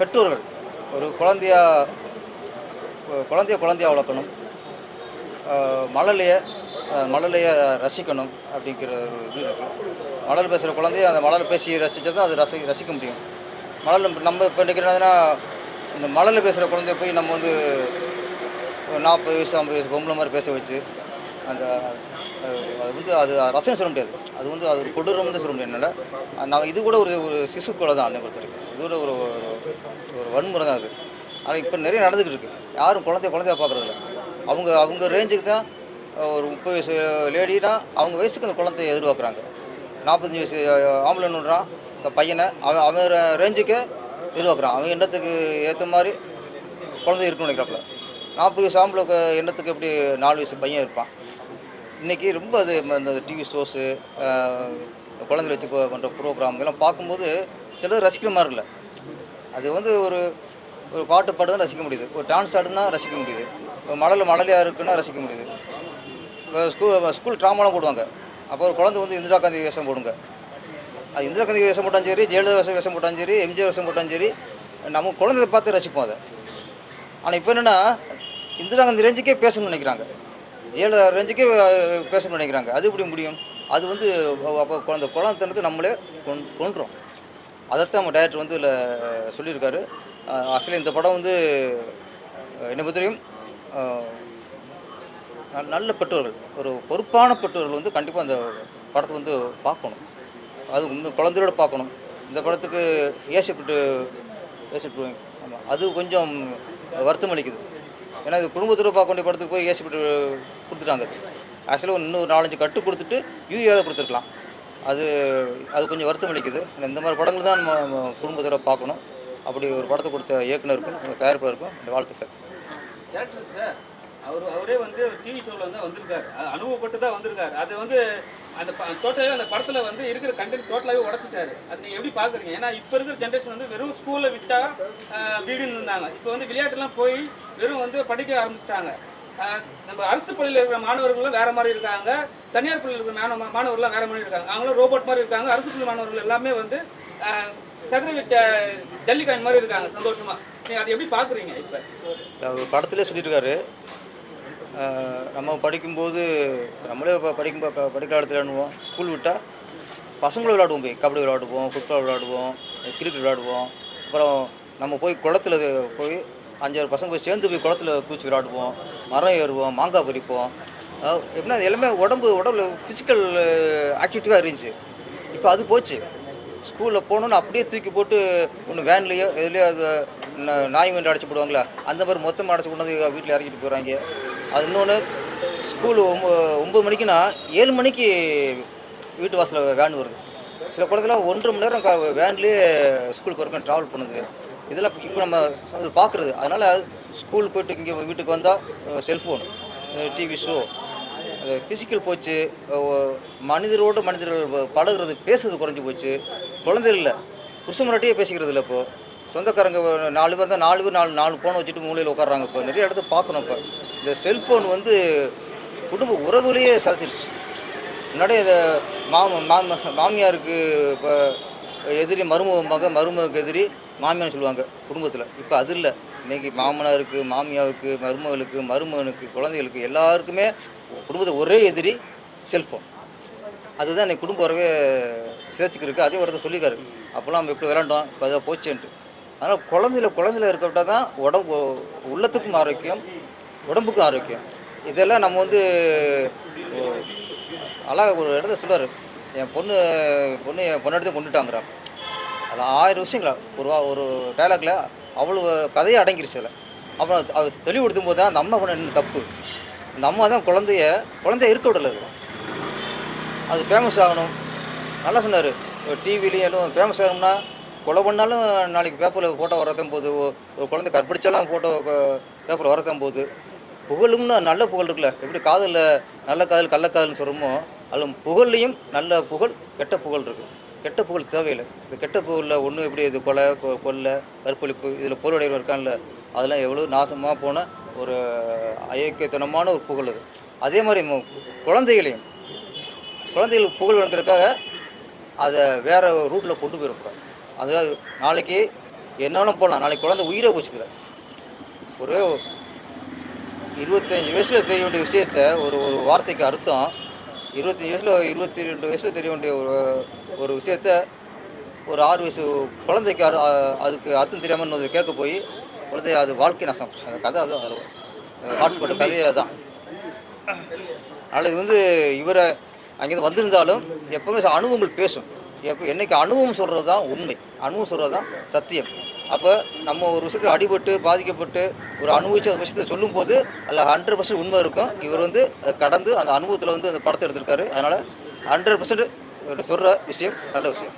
பெற்றோர்கள் ஒரு குழந்தையா குழந்தைய குழந்தையாக வளர்க்கணும் மழலைய மழலைய ரசிக்கணும் அப்படிங்கிற ஒரு இது இருக்குது மழல் பேசுகிற குழந்தைய அந்த மழல் பேசி ரசித்தா தான் அது ரசி ரசிக்க முடியும். மழல் நம்ம இப்போ இன்றைக்கி என்னதுன்னா இந்த மழலை பேசுகிற குழந்தைய போய் நம்ம வந்து ஒரு நாற்பது வயசு ஐம்பது வயசு பொம்பளை மாதிரி பேச வச்சு அந்த அது வந்து அது ரசனை சொல்ல முடியாது. அது வந்து அது ஒரு கொடூரம்னு சொல்ல முடியும். என்னால் நான் இது கூட ஒரு ஒரு சிசு கொலை தான் அன்னை பொறுத்த வரைக்கும் இது கூட ஒரு ஒரு- வன்முறை தான் அது. ஆனால் இப்போ நிறைய நடந்துக்கிட்டு இருக்குது யாரும் குழந்தைய குழந்தைய பார்க்குறதில்ல அவங்க அவங்க ரேஞ்சுக்கு தான் ஒரு முப்பது வயசு லேடினா அவங்க வயசுக்கு அந்த குழந்தைய எதிர்பார்க்குறாங்க. நாற்பத்தஞ்சு வயசு ஆம்பளைன்னுறான் இந்த பையனை அவன் அவன் ரேஞ்சுக்கு எதிர்பார்க்குறான். அவன் எண்ணத்துக்கு ஏற்ற மாதிரி குழந்தை இருக்குன்னு நினைக்கிறாப்புல. நாற்பது வயசு ஆம்பளை எண்ணத்துக்கு எப்படி நாலு வயசு பையன் இருப்பான்? இன்றைக்கி ரொம்ப அது இந்த டிவி ஷோஸு குழந்தைகள் வச்சு பண்ணுற ப்ரோக்ராம் இதெல்லாம் பார்க்கும்போது சிலது ரசிக்கிற மாதிரி இல்லை. அது வந்து ஒரு ஒரு பாட்டு பாட்டு தான் ரசிக்க முடியுது. ஒரு டான்ஸ் ஆடுனா ரசிக்க முடியுது. ஒரு மழலை மழலையாக இருக்குன்னா ரசிக்க முடியுது. இப்போ ஸ்கூல் ஸ்கூல் ட்ராமாலாம் போடுவாங்க. அப்போ ஒரு குழந்தை வந்து இந்திரா காந்தி வேஷம் போடுங்க. அது இந்திரா காந்தி வேஷம் போட்டாலும் சரி ஜெயலலிதா வேஷம் வேஷம் போட்டாலும் சரி எம்ஜிஆர் வேஷம் போட்டாலும் சரி நம்ம குழந்தைய பார்த்து ரசிப்போம் அதை. ஆனால் இப்போ என்னென்னா இந்திரா காந்தி ரேஞ்சுக்கே பேசணும்னு நினைக்கிறாங்க. ஜெயலலிதா ரேஞ்சுக்கே அஹ், பேசணும்னு நினைக்கிறாங்க அது எப்படி முடியும்? அது வந்து அப்போ குழந்த குழந்தைத்தனத்தை நம்மளே கொன் கொன்றோம். அதைத்தான் நம்ம டேரக்டர் வந்து இதில் சொல்லியிருக்காரு. ஆக்சுவலி இந்த படம் வந்து என்னை பொறுத்தவரையும் நல்ல பெற்றோர்கள். ஒரு பொறுப்பான பெற்றோர்கள் வந்து கண்டிப்பாக அந்த படத்தை வந்து பார்க்கணும். அது இன்னும் குழந்தையோட பார்க்கணும். இந்த படத்துக்கு ஏசிப்பிட்டு ஏசிப்பிட்டு ஆமாம் அது கொஞ்சம் வருத்தம் அளிக்குது. ஏன்னா இது குடும்பத்தில் பார்க்க வேண்டிய படத்துக்கு போய் ஏசிப்பிட்டு கொடுத்துட்டாங்க அது. ஆக்சுவலாக இன்னொரு நாலஞ்சு கட்டு கொடுத்துட்டு யூஏவில் கொடுத்துருக்கலாம். அது அது கொஞ்சம் வருத்தம் அளிக்குது. இந்த மாதிரி படங்கள் தான் நம்ம குடும்பத்தில் பார்க்கணும். அப்படி ஒரு படத்தை கொடுத்த இயக்குனருக்கும் தயாரிப்பாளருக்கும் இந்த வாழ்த்துக்கள். டேரக்டர் அவர் அவரே வந்து டிவி ஷோவில் வந்து வந்திருக்காரு. அது அனுபவப்பட்டு தான் வந்திருக்காரு. அது வந்து அந்த டோட்டலாகவே அந்த படத்தில் வந்து இருக்கிற கண்டென்ட் டோட்டலாகவே உடச்சிட்டாரு. அது நீங்கள் எப்படி பார்க்குறீங்க ஏன்னா இப்போ இருக்கிற ஜென்ரேஷன் வந்து வெறும் ஸ்கூலில் விட்டால் வீடுன்னு இருந்தாங்க. இப்போ வந்து விளையாட்டுலாம் போய் வெறும் வந்து படிக்க ஆரம்பிச்சிட்டாங்க. நம்ம அரசு பள்ளியில் இருக்கிற மாணவர்களும் வேறு மாதிரி இருக்காங்க. தனியார் பள்ளியில் இருக்கிற மாணவ மாணவர்கள்லாம் வேறு மாதிரி இருக்காங்க. அவங்களும் ரோபோட் மாதிரி இருக்காங்க. அரசு பள்ளி மாணவர்கள் எல்லாமே வந்து சதுரவிட்ட சதுர ஜல்லிக்காயின் மாதிரி இருக்காங்க. சந்தோஷமாக நீங்கள் அதை எப்படி பார்க்குறீங்க இப்போ? அவர் படத்திலே சொல்லியிருக்காரு. நம்ம படிக்கும்போது நம்மளே இப்போ படிக்கும் படிக்கிற இடத்துல விளாடுவோம் ஸ்கூல் விட்டால் பசங்களும் விளாடுவோம் போய். கபடி விளாடுவோம் ஃபுட்பால் விளாடுவோம் கிரிக்கெட் விளாடுவோம் அப்புறம் நம்ம போய் குளத்துல போய் அஞ்சாறு பசங்க போய் சேர்ந்து போய் குளத்துல பூச்சி விளாடுவோம் மரம் ஏறுவோம் மாங்காய் பறிப்போம். எப்படின்னா அது எல்லாமே உடம்பு உடம்புல ஃபிசிக்கல் ஆக்டிவிட்டியாக இருந்துச்சு. இப்போ அது போச்சு. ஸ்கூலில் போகணுன்னு அப்படியே தூக்கி போட்டு ஒன்று வேன்லேயோ எதுலேயோ அது நாய் வண்டி அடைச்சி போடுவாங்களா அந்த மாதிரி மொத்தமாக அடைச்சி கொண்டு வந்து வீட்டில் இறக்கிட்டு போகிறாங்க அது இன்னொன்று ஸ்கூல் ஒம்ப ஒம்பது மணிக்குன்னா ஏழு மணிக்கு வீட்டு வாசலில் வேன் வருது. சில குழந்தைலாம் ஒன்றரை மணி நேரம் வேன்லேயே ஸ்கூல் போகிறக்கும் ட்ராவல் பண்ணுது. இதெல்லாம் இப்போ நம்ம அது பார்க்குறது அதனால் ஸ்கூல் போயிட்டு இங்கே வீட்டுக்கு வந்தால் செல்ஃபோன் டிவி ஷோ அது ஃபிசிக்கல் போச்சு. மனிதரோடு மனிதர்கள் பழகிறது பேசுறது குறைஞ்சி போச்சு. குழந்தைகள் இல்லை. புருஷ முன்னாடியே பேசிக்கிறது இல்லை இப்போ. சொந்தக்காரங்க நாலு பேர் தான் நாலு பேர் நாலு நாலு ஃபோனை வச்சுட்டு மூலையில் உட்காடுறாங்க இப்போ. நிறைய இடத்த பார்க்கணும் இப்போ. இந்த செல்ஃபோன் வந்து குடும்ப உறவுலேயே சாதிச்சிருச்சு முன்னாடி இதை மாம மாம மாமியாருக்கு இப்போ எதிரி மருமக மக மருமகளுக்கு எதிரி மாமியார்னு சொல்லுவாங்க குடும்பத்தில். இப்போ அது இல்லை. இன்னைக்கு மாமனாருக்கு மாமியாவுக்கு மருமகளுக்கு மருமகனுக்கு குழந்தைகளுக்கு எல்லாருக்குமே குடும்பத்தில் ஒரே எதிரி செல்ஃபோன். அதுதான் இன்னைக்கு குடும்ப உறவே சேர்த்துக்கிருக்கு அதே ஒருத்தர் சொல்லிக்காரு அப்போல்லாம் நம்ம எப்படி விளாண்டோம் இப்போ அதை போச்சேன்ட்டு. அதனால் குழந்தையில குழந்தையில இருக்கப்பட்டா தான் உடம்பு உள்ளத்துக்கும் ஆரோக்கியம் உடம்புக்கும் ஆரோக்கியம். இதெல்லாம் நம்ம வந்து அழகாக ஒரு இடத்த சொல்லுவார் என் பொண்ணு பொண்ணு என் பொண்ணு கொண்டுட்டாங்கிறான் அதில் ஆயிரம் விஷயங்களா ஒரு ஒரு டைலாக்ல அவ்வளோ கதையை அடங்கிருச்சு அதில். அப்புறம் அது- தெளிவுபடுத்தும் போது தான் அந்த அம்மா பண்ண என்ன தப்பு. இந்த அம்மா தான் குழந்தைய குழந்தைய இருக்க விடல அது. அது ஃபேமஸ் ஆகணும். நல்லா சொன்னார். டிவிலையும் எல்லாம் ஃபேமஸ் ஆகணும்னா கொலை பண்ணாலும் நாளைக்கு பேப்பரில் ஃபோட்டோ வரத்தான் போகுது ஒரு குழந்தை கற்பிடிச்சாலும் ஃபோட்டோ பேப்பரில் வரத்தான் போகுது புகழும்னா நல்ல புகழ் இருக்குல்ல? எப்படி காதலில் நல்ல காதல் கள்ளக்காதல்னு சொல்கிறோமோ அதில் புகழ்லையும் நல்ல புகழ் கெட்ட புகழ் இருக்குது கெட்ட புகழ் தேவையில்லை. இந்த கெட்ட புகழில் ஒன்று எப்படி இது கொலை கொ- கொள்ளை கற்பழிப்பு இதில் பொருளுடையவர் இருக்கான்ல அதெல்லாம் எவ்வளோ நாசமாக போன ஒரு அயோக்கியத்தனமான ஒரு புகழ் அது. அதே மாதிரி குழந்தைகளையும் குழந்தைகளுக்கு புகழ் வளர்க்கறதுக்காக அதை வேறு ரூட்டில் கொண்டு போயிடக்கூடாது அதாவது நாளைக்கு என்னாலும் போகலாம் நாளைக்கு குழந்தை உயிரை போச்சுதுல ஒரு இருபத்தஞ்சி வயசில் தெரிய வேண்டிய விஷயத்த ஒரு ஒரு வார்த்தைக்கு அர்த்தம். இருபத்தஞ்சி வயசில் இருபத்தி ரெண்டு வயசில் தெரிய வேண்டிய ஒரு ஒரு விஷயத்த ஒரு ஆறு வயசு குழந்தைக்கு அரு- அதுக்கு அர்த்தம் தெரியாமல் கேட்க போய் குழந்தை அது வாழ்க்கை நஷ்டம் அந்த கதை அது ஹாட்ஸ்பாட் கதையே தான் அதனால் இது வந்து இவரை அங்கேருந்து வந்திருந்தாலும் எப்போவுமே அனுபவங்கள் பேசும். எப்போ என்றைக்கு அனுபவம் சொல்கிறது தான் உண்மை. அனுபவம் சொல்கிறது தான் சத்தியம். அப்போ நம்ம ஒரு விஷயத்தில் அடிபட்டு பாதிக்கப்பட்டு ஒரு அனுபவிச்ச அந்த விஷயத்தை சொல்லும்போது அதில் ஹண்ட்ரட் பர்சன்ட் உண்மை இருக்கும். இவர் வந்து அதை கடந்து அந்த அனுபவத்தில் வந்து அந்த படத்தை எடுத்திருக்காரு. அதனால் ஹண்ட்ரட் பர்சன்ட் இவர் சொல்கிற விஷயம் நல்ல விஷயம்.